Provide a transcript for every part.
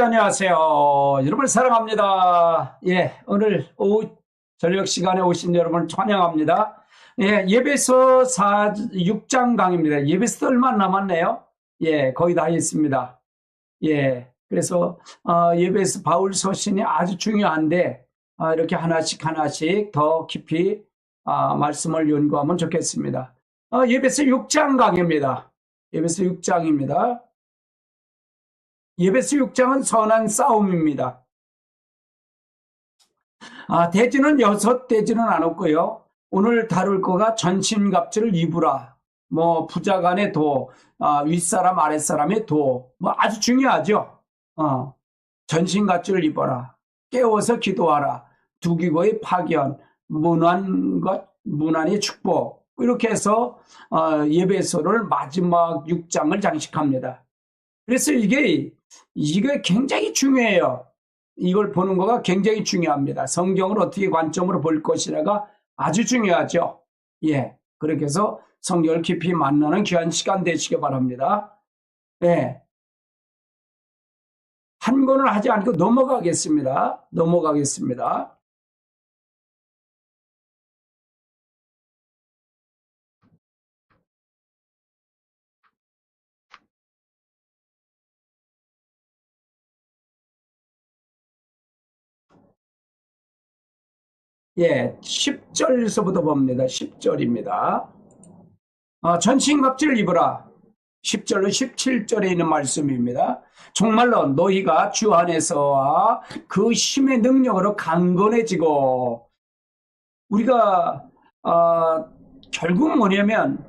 예, 안녕하세요. 여러분 사랑합니다. 예, 오늘 오후 저녁 시간에 오신 여러분 환영합니다. 예, 예배서 4, 6장 강입니다. 예배서 얼마 남았네요? 예, 거의 다 했습니다. 예, 그래서, 어, 예배서 바울 서신이 아주 중요한데, 어, 이렇게 하나씩 하나씩 더 깊이, 어, 말씀을 연구하면 좋겠습니다. 어, 예배서 6장 강입니다. 예배서 6장입니다. 예배서 6장은 선한 싸움입니다. 아, 대지는 여섯 대지는 안 없고요. 오늘 다룰 거가 전신갑주를 입으라. 뭐 부자 간의 도, 아, 윗사람 아랫사람의 도. 뭐 아주 중요하죠. 어, 전신갑주를 입어라. 깨워서 기도하라. 두기고의 파견, 문안 것, 문안의 축복. 이렇게 해서 어, 예배서를 마지막 6장을 장식합니다. 그래서 이게 이게 굉장히 중요해요. 이걸 보는 거가 굉장히 중요합니다. 성경을 어떻게 관점으로 볼 것이냐가 아주 중요하죠. 예. 그렇게 해서 성경을 깊이 만나는 귀한 시간 되시기 바랍니다. 예. 한 권을 하지 않고 넘어가겠습니다. 넘어가겠습니다. 예, 10절에서부터 봅니다. 10절입니다. 어, 전신갑주를 입으라. 10절로 17절에 있는 말씀입니다. 정말로 너희가 주 안에서와 그 힘의 능력으로 강건해지고 우리가 어, 결국 뭐냐면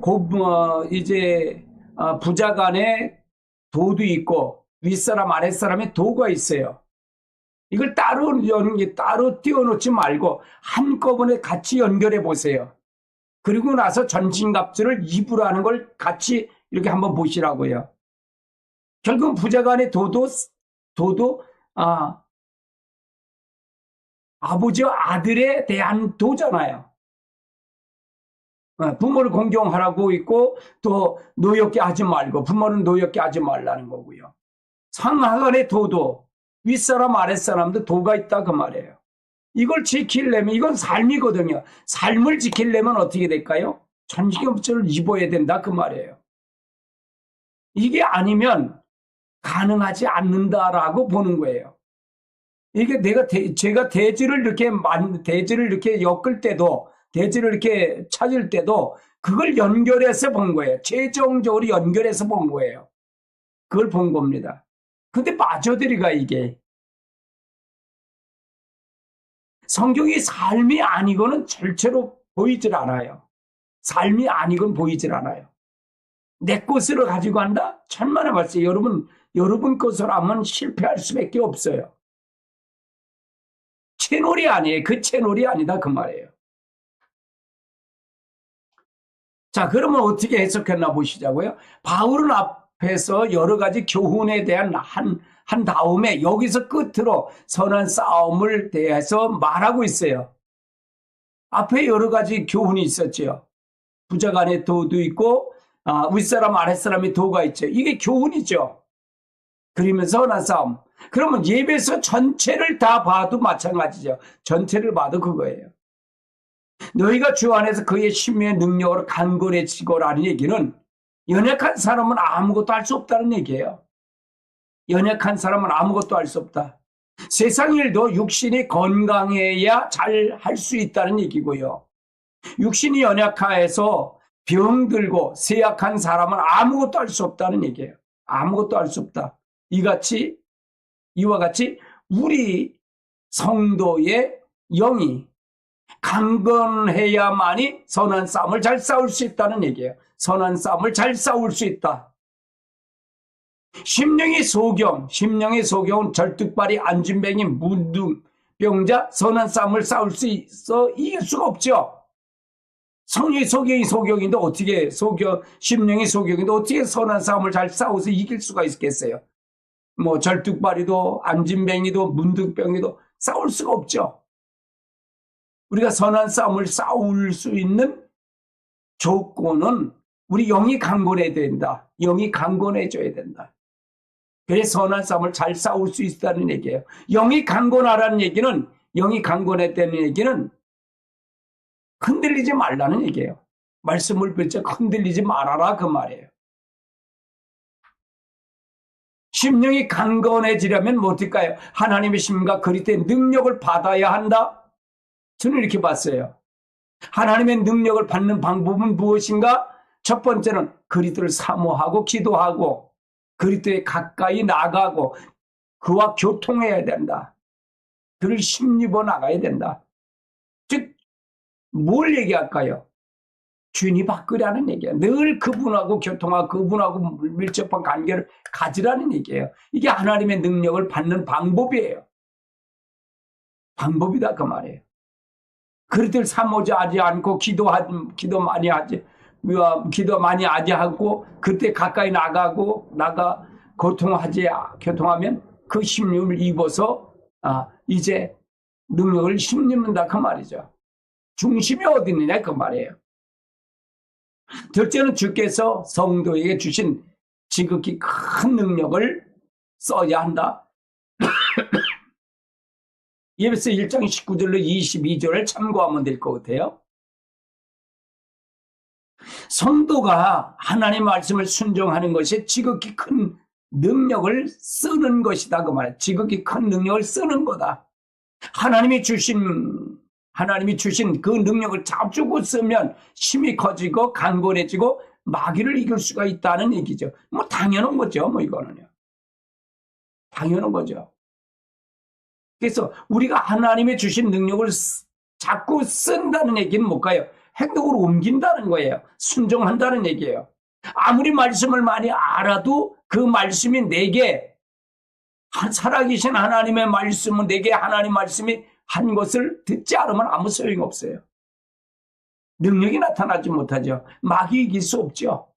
고, 어, 이제 어, 부자 간에 도도 있고 윗사람 아랫사람에 도가 있어요. 이걸 따로 연, 따로 띄워놓지 말고 한꺼번에 같이 연결해 보세요. 그리고 나서 전신갑주를 입으라는 걸 같이 이렇게 한번 보시라고요. 결국 부자간의 도도, 도도, 아, 아버지와 아들에 대한 도잖아요. 어, 부모를 공경하라고 있고 또 노엽게 하지 말고 부모는 노엽게 하지 말라는 거고요. 상하간의 도도 윗사람 아랫사람도 도가 있다 그 말이에요. 이걸 지키려면 이건 삶이거든요. 삶을 지키려면 어떻게 될까요? 전신경부를 입어야 된다 그 말이에요. 이게 아니면 가능하지 않는다라고 보는 거예요. 이게 내가 대, 제가 대지를 이렇게 만 대지를 이렇게 엮을 때도 대지를 이렇게 찾을 때도 그걸 연결해서 본 거예요. 최종적으로 연결해서 본 거예요. 그걸 본 겁니다. 근데 빠져들이가 이게 성경이 삶이 아니고는 절대로 보이질 않아요. 삶이 아니건 보이질 않아요. 내 것으로 가지고 한다? 천만에 봤어요. 여러분, 여러분 것으로 하면 실패할 수밖에 없어요. 채널이 아니에요. 그 채널이 아니다. 그 말이에요. 자, 그러면 어떻게 해석했나 보시자고요. 바울은 앞에서 여러 가지 교훈에 대한 한, 한 다음에 여기서 끝으로 선한 싸움을 대해서 말하고 있어요. 앞에 여러 가지 교훈이 있었죠. 부자 간의 도도 있고, 아, 윗사람 아랫사람의 도가 있죠. 이게 교훈이죠. 그러면서 선한 싸움. 그러면 예배서 전체를 다 봐도 마찬가지죠. 전체를 봐도 그거예요. 너희가 주 안에서 그의 심의 능력으로 간골해지고라는 얘기는 연약한 사람은 아무것도 할 수 없다는 얘기예요. 연약한 사람은 아무것도 할 수 없다. 세상 일도 육신이 건강해야 잘 할 수 있다는 얘기고요. 육신이 연약해서 병들고 세약한 사람은 아무것도 할 수 없다는 얘기예요. 아무것도 할 수 없다. 이같이 이와 같이 우리 성도의 영이 강건해야만이 선한 싸움을 잘 싸울 수 있다는 얘기예요. 선한 싸움을 잘 싸울 수 있다. 심령의 소경, 심령의 소경은 절뚝발이 안진뱅이 문둥 병자 선한 싸움을 싸울 수 있어 이길 수가 없죠. 성령의 소경이 소경인데 어떻게 소경, 심령의 소경인데 어떻게 선한 싸움을 잘 싸워서 이길 수가 있겠어요? 뭐 절뚝발이도 안진뱅이도 문둥병이도 싸울 수가 없죠. 우리가 선한 싸움을 싸울 수 있는 조건은 우리 영이 강건해야 된다. 영이 강건해져야 된다. 그래 선한 싸움을 잘 싸울 수 있다는 얘기예요. 영이 강건하라는 얘기는 영이 강건했다는 얘기는 흔들리지 말라는 얘기예요. 말씀을 빌적 흔들리지 말아라 그 말이에요. 심령이 강건해지려면 뭐 어떨까요? 하나님의 심과 그리스도의 능력을 받아야 한다. 저는 이렇게 봤어요. 하나님의 능력을 받는 방법은 무엇인가? 첫 번째는 그리스도를 사모하고 기도하고 그리스도에 가까이 나가고 그와 교통해야 된다. 그를 심입어 나가야 된다. 즉, 뭘 얘기할까요? 주인이 바꾸라는 얘기예요. 늘 그분하고 교통하고 그분하고 밀접한 관계를 가지라는 얘기예요. 이게 하나님의 능력을 받는 방법이에요. 방법이다 그 말이에요. 그리들 사모자 하지 않고 기도하 기도 많이 하지 기도 많이 않고 그때 가까이 나가고 나가 고통하지 교통하면 그 심림을 입어서 아 이제 능력을 심는다 그 말이죠. 중심이 어디 있느냐 그 말이에요. 둘째는 주께서 성도에게 주신 지극히 큰 능력을 써야 한다. 예배서 1장 19절로 22절을 참고하면 될 것 같아요. 성도가 하나님 말씀을 순종하는 것이 지극히 큰 능력을 쓰는 것이다. 그 말이야. 지극히 큰 능력을 쓰는 거다. 하나님이 주신 하나님이 주신 그 능력을 잡주고 쓰면 힘이 커지고 강건해지고 마귀를 이길 수가 있다는 얘기죠. 뭐 당연한 거죠. 뭐 이거는요. 당연한 거죠. 그래서 우리가 하나님의 주신 능력을 자꾸 쓴다는 얘기는 뭘까요? 행동으로 옮긴다는 거예요. 순종한다는 얘기예요. 아무리 말씀을 많이 알아도 그 말씀이 내게 살아계신 하나님의 말씀은 내게 하나님 말씀이 한 것을 듣지 않으면 아무 소용이 없어요. 능력이 나타나지 못하죠. 마귀 이길 수 없죠.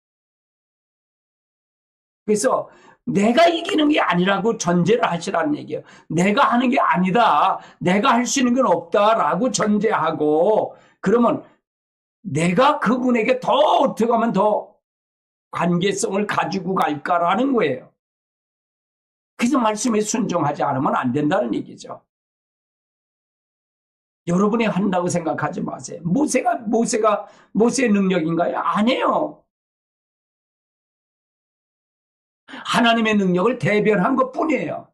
그래서 내가 이기는 게 아니라고 전제를 하시라는 얘기예요. 내가 하는 게 아니다. 내가 할 수 있는 건 없다라고 전제하고 그러면 내가 그분에게 더 어떻게 하면 더 관계성을 가지고 갈까라는 거예요. 그래서 말씀에 순종하지 않으면 안 된다는 얘기죠. 여러분이 한다고 생각하지 마세요. 모세가 모세가 모세의 능력인가요? 아니에요. 하나님의 능력을 대변한 것 뿐이에요.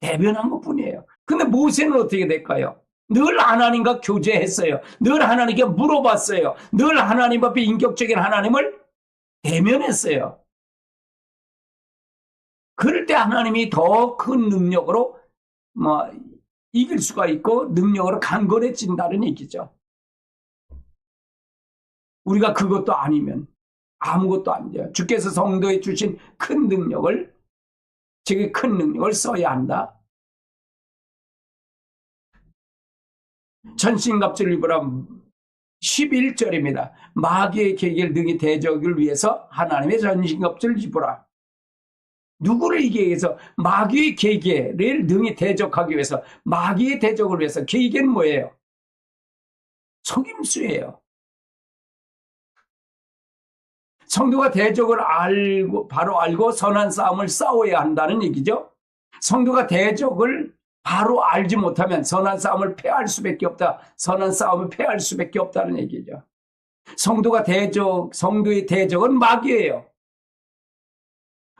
대변한 것 뿐이에요. 근데 모세는 어떻게 될까요? 늘 하나님과 교제했어요. 늘 하나님께 물어봤어요. 늘 하나님 앞에 인격적인 하나님을 대면했어요. 그럴 때 하나님이 더 큰 능력으로 뭐 이길 수가 있고 능력으로 강건해진다는 얘기죠. 우리가 그것도 아니면 아무것도 안 돼요. 주께서 성도에 주신 큰 능력을 제게 큰 능력을 써야 한다. 전신갑주를 입으라 11절입니다. 마귀의 계기를 등이 대적을 위해서 하나님의 전신갑주를 입으라. 누구를 이기기 위해서 마귀의 계계를 능히 대적하기 위해서 마귀의 대적을 위해서 계계는 뭐예요? 속임수예요. 성도가 대적을 알고 바로 알고 선한 싸움을 싸워야 한다는 얘기죠. 성도가 대적을 바로 알지 못하면 선한 싸움을 패할 수밖에 없다. 선한 싸움을 패할 수밖에 없다는 얘기죠. 성도가 대적, 성도의 대적은 마귀예요.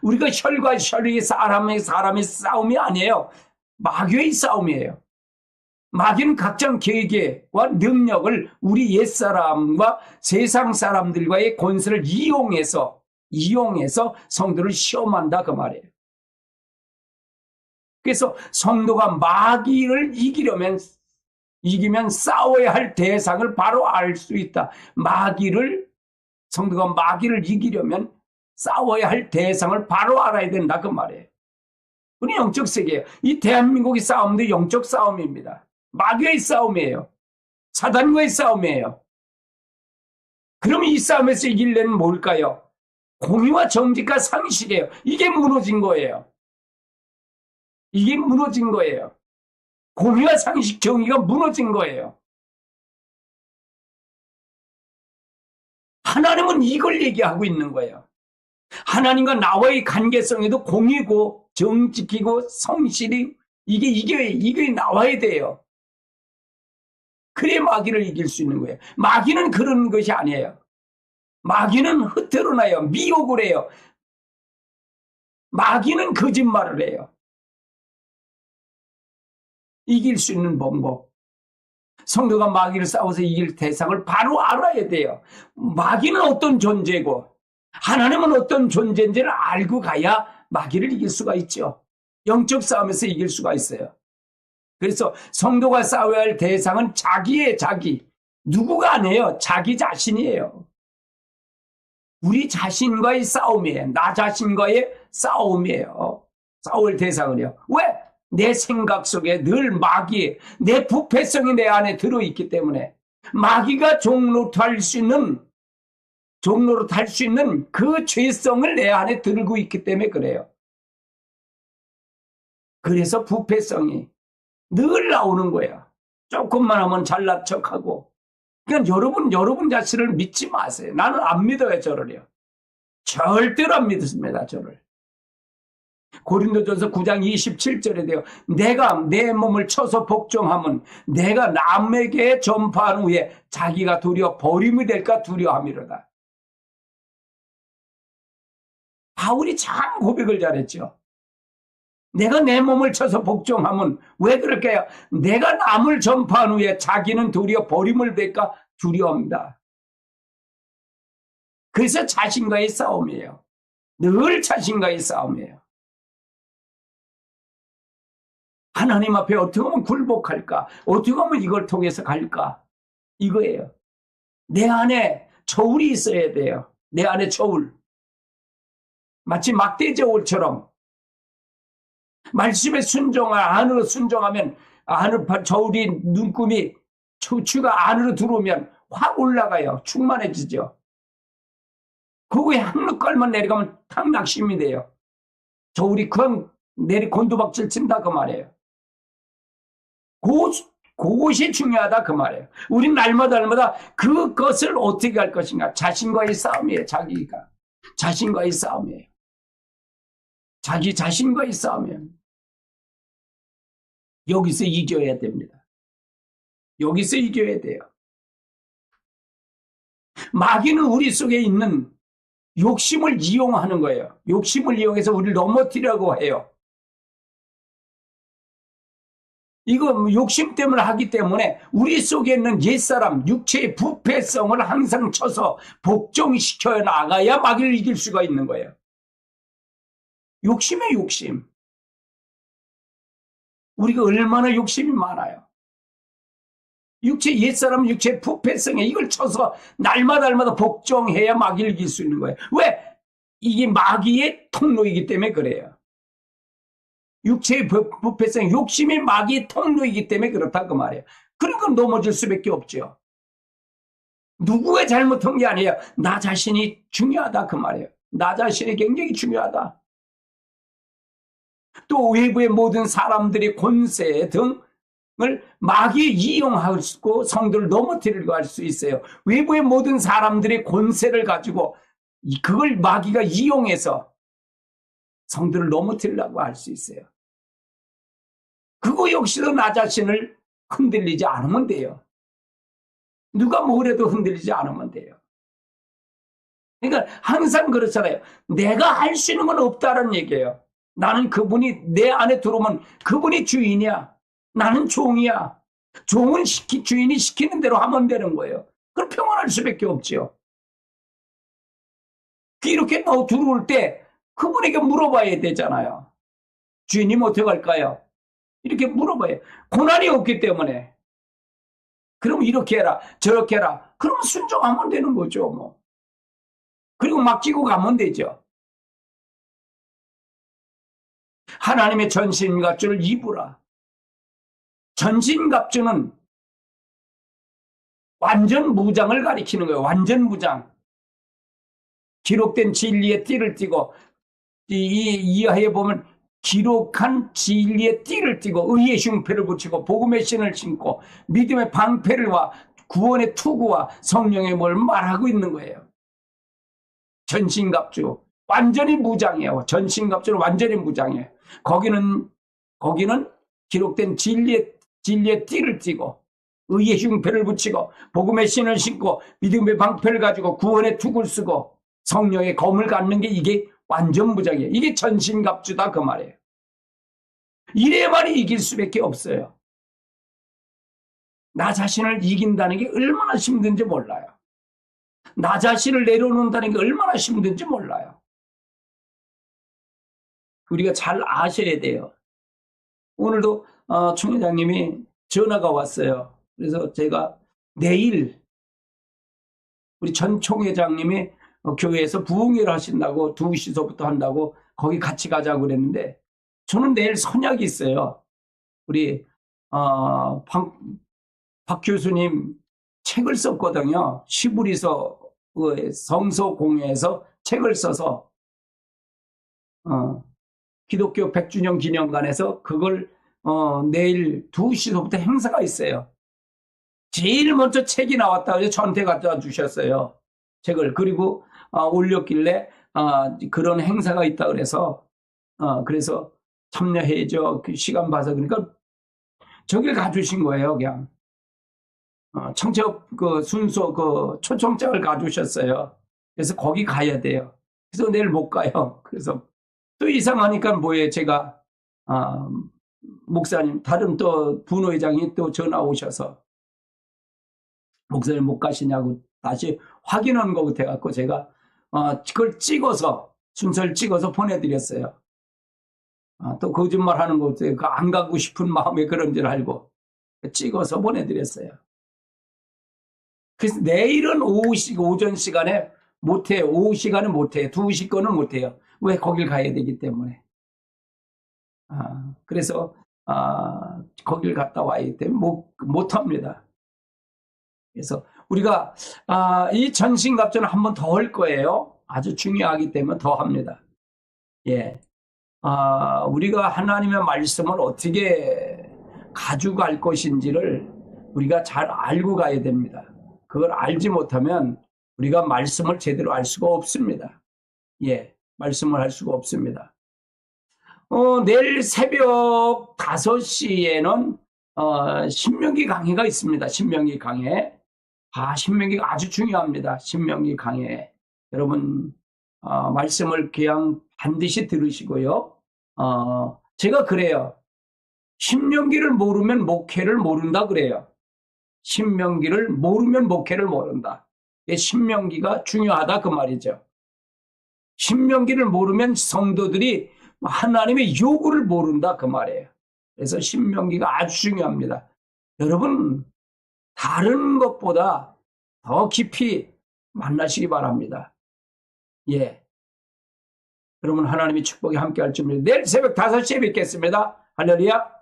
우리가 혈과 혈이 사람의 사람의 싸움이 아니에요. 마귀의 싸움이에요. 마귀는 각종 계계와 능력을 우리 옛사람과 세상 사람들과의 권세를 이용해서 이용해서 성도를 시험한다 그 말이에요. 그래서 성도가 마귀를 이기려면 이기면 싸워야 할 대상을 바로 알 수 있다. 마귀를 성도가 마귀를 이기려면 싸워야 할 대상을 바로 알아야 된다 그 말이에요. 우리 영적 세계예요. 이 대한민국의 싸움도 영적 싸움입니다. 마귀의 싸움이에요. 사단과의 싸움이에요. 그럼 이 싸움에서 이기려면 뭘까요? 공의와 정직과 상식이에요. 이게 무너진 거예요. 이게 무너진 거예요. 공의와 상식, 정의가 무너진 거예요. 하나님은 이걸 얘기하고 있는 거예요. 하나님과 나와의 관계성에도 공이고 정직이고 성실이 이게 이게 이게 나와야 돼요. 그래 마귀를 이길 수 있는 거예요. 마귀는 그런 것이 아니에요. 마귀는 흐트러나요. 미혹을 해요. 마귀는 거짓말을 해요. 이길 수 있는 방법. 성도가 마귀를 싸워서 이길 대상을 바로 알아야 돼요. 마귀는 어떤 존재고 하나님은 어떤 존재인지를 알고 가야 마귀를 이길 수가 있죠. 영적 싸움에서 이길 수가 있어요. 그래서 성도가 싸워야 할 대상은 자기의 자기. 누구가 아니에요. 자기 자신이에요. 우리 자신과의 싸움이에요. 나 자신과의 싸움이에요. 싸울 대상은요. 왜? 내 생각 속에 늘 마귀, 내 부패성이 내 안에 들어있기 때문에 마귀가 종로 탈 수 있는 종로로 탈 수 있는 그 죄성을 내 안에 들고 있기 때문에 그래요. 그래서 부패성이 늘 나오는 거야. 조금만 하면 잘난 척하고. 그러니까 여러분, 여러분 자신을 믿지 마세요. 나는 안 믿어요, 저를요. 절대로 안 믿습니다, 저를. 고린도전서 9장 27절에 돼요. 내가 내 몸을 쳐서 복종하면 내가 남에게 전파한 후에 자기가 두려워 버림이 될까 두려워함이로다. 바울이 참 고백을 잘했죠. 내가 내 몸을 쳐서 복종하면 왜 그럴까요? 내가 남을 전파한 후에 자기는 두려워 버림을 될까 두려워합니다. 그래서 자신과의 싸움이에요. 늘 자신과의 싸움이에요. 하나님 앞에 어떻게 하면 굴복할까? 어떻게 하면 이걸 통해서 갈까? 이거예요. 내 안에 저울이 있어야 돼요. 내 안에 저울. 마치 막대 저울처럼 말씀에 순종하 안으로 순종하면 안으로 저울이 눈금이 추가 안으로 들어오면 확 올라가요. 충만해지죠. 그거에 한눈 깔만 내려가면 탁 낙심이 돼요. 저울이 그냥 내리 곤두박질 친다 그 말이에요. 그, 그것이 중요하다 그 말이에요. 우린 날마다 날마다 그것을 어떻게 할 것인가. 자신과의 싸움이에요. 자기가. 자신과의 싸움이에요. 자기 자신과의 싸움이에요. 여기서 이겨야 됩니다. 여기서 이겨야 돼요. 마귀는 우리 속에 있는 욕심을 이용하는 거예요. 욕심을 이용해서 우리를 넘어뜨리려고 해요. 이거 욕심 때문에 하기 때문에 우리 속에 있는 옛사람, 육체의 부패성을 항상 쳐서 복종시켜 나가야 마귀를 이길 수가 있는 거예요. 욕심의 욕심. 우리가 얼마나 욕심이 많아요. 육체 옛사람 육체 부패성에 이걸 쳐서 날마다 날마다 복종해야 마귀를 이길 수 있는 거예요. 왜? 이게 마귀의 통로이기 때문에 그래요. 육체의 부패성, 욕심이 마귀의 통로이기 때문에 그렇다 그 말이에요. 그러니까 넘어질 수밖에 없죠. 누구의 잘못한 게 아니에요. 나 자신이 중요하다 그 말이에요. 나 자신이 굉장히 중요하다. 또 외부의 모든 사람들이 권세 등을 마귀 이용하고 성도를 넘어뜨리려고 할 수 있어요. 외부의 모든 사람들이 권세를 가지고 그걸 마귀가 이용해서 성도를 넘어뜨리려고 할 수 있어요. 그거 역시도 나 자신을 흔들리지 않으면 돼요. 누가 뭐래도 흔들리지 않으면 돼요. 그러니까 항상 그렇잖아요. 내가 할 수 있는 건 없다는 얘기예요. 나는 그분이 내 안에 들어오면 그분이 주인이야. 나는 종이야. 종은 시키, 주인이 시키는 대로 하면 되는 거예요. 그럼 평안할 수밖에 없지요. 이렇게 너 들어올 때 그분에게 물어봐야 되잖아요. 주인님 어떻게 할까요? 이렇게 물어봐요. 고난이 없기 때문에. 그럼 이렇게 해라, 저렇게 해라. 그러면 순종하면 되는 거죠, 뭐. 그리고 맡기고 가면 되죠. 하나님의 전신갑주를 입으라. 전신갑주는 완전 무장을 가리키는 거예요. 완전 무장. 기록된 진리의 띠를 띠고 이 이하에 보면 기록한 진리의 띠를 띠고 의의 흉패를 붙이고 복음의 신을 신고 믿음의 방패를 와 구원의 투구와 성령의 뭘 말하고 있는 거예요. 전신갑주 완전히 무장이에요. 전신갑주는 완전히 무장이에요. 거기는 거기는 기록된 진리의 진리의 띠를 띠고 의의 흉패를 붙이고 복음의 신을 신고 믿음의 방패를 가지고 구원의 투구를 쓰고 성령의 검을 갖는 게 이게 완전 무장이에요. 이게 전신갑주다 그 말이에요. 이래야만이 이길 수밖에 없어요. 나 자신을 이긴다는 게 얼마나 힘든지 몰라요. 나 자신을 내려놓는다는 게 얼마나 힘든지 몰라요. 우리가 잘 아셔야 돼요. 오늘도 어, 총 회장님이 전화가 왔어요. 그래서 제가 내일 우리 전 총회장님이 어, 교회에서 부흥회를 하신다고 2시서부터 한다고 거기 같이 가자고 그랬는데 저는 내일 선약이 있어요. 우리 어, 박, 박 교수님 책을 썼거든요. 시부리서 그 성서 공회에서 책을 써서 어, 기독교 100주년 기념관에서 그걸 어, 내일 2시서부터 행사가 있어요. 제일 먼저 책이 나왔다고 저한테 갖다 주셨어요. 책을. 그리고 어, 올렸길래 어, 그런 행사가 있다 그래서 어, 그래서 참여해줘. 그 시간 봐서 그러니까 저길 가주신 거예요, 그냥. 어, 청첩 그 순서 그 초청장을 가주셨어요. 그래서 거기 가야 돼요. 그래서 내일 못 가요. 그래서 또 이상하니까 뭐예요, 제가 아, 목사님 다른 또 분회장이 또 전화 오셔서 목사님 못 가시냐고 다시 확인한 거 같아갖고 제가 어, 그걸 찍어서 순서를 찍어서 보내드렸어요. 아, 또 거짓말 하는 거 같아요. 안 가고 싶은 마음에 그런 줄 알고 찍어서 보내드렸어요. 그래서 내일은 오후 시, 오전 시간에 못해요. 오후 시간에 못해요. 2시 거는 못해요. 왜 거길 가야 되기 때문에. 아, 그래서 아, 거길 갔다 와야 때문에 못, 못합니다. 그래서 우리가 아, 이 전신갑주는 한 번 더 할 거예요. 아주 중요하기 때문에 더 합니다. 예. 아, 우리가 하나님의 말씀을 어떻게 가져갈 것인지를 우리가 잘 알고 가야 됩니다. 그걸 알지 못하면 우리가 말씀을 제대로 알 수가 없습니다. 예, 말씀을 할 수가 없습니다. 어, 내일 새벽 5시에는 어, 신명기 강의가 있습니다. 신명기 강의. 아, 신명기가 아주 중요합니다. 신명기 강의. 여러분, 어, 말씀을 그냥 반드시 들으시고요. 어, 제가 그래요. 신명기를 모르면 목회를 모른다 그래요. 신명기를 모르면 목회를 모른다. 신명기가 중요하다 그 말이죠. 신명기를 모르면 성도들이 하나님의 요구를 모른다 그 말이에요. 그래서 신명기가 아주 중요합니다. 여러분 다른 것보다 더 깊이 만나시기 바랍니다. 예. 여러분 하나님의 축복이 함께 할줄 믿습니다. 내일 새벽 5시에 뵙겠습니다. 할렐루야.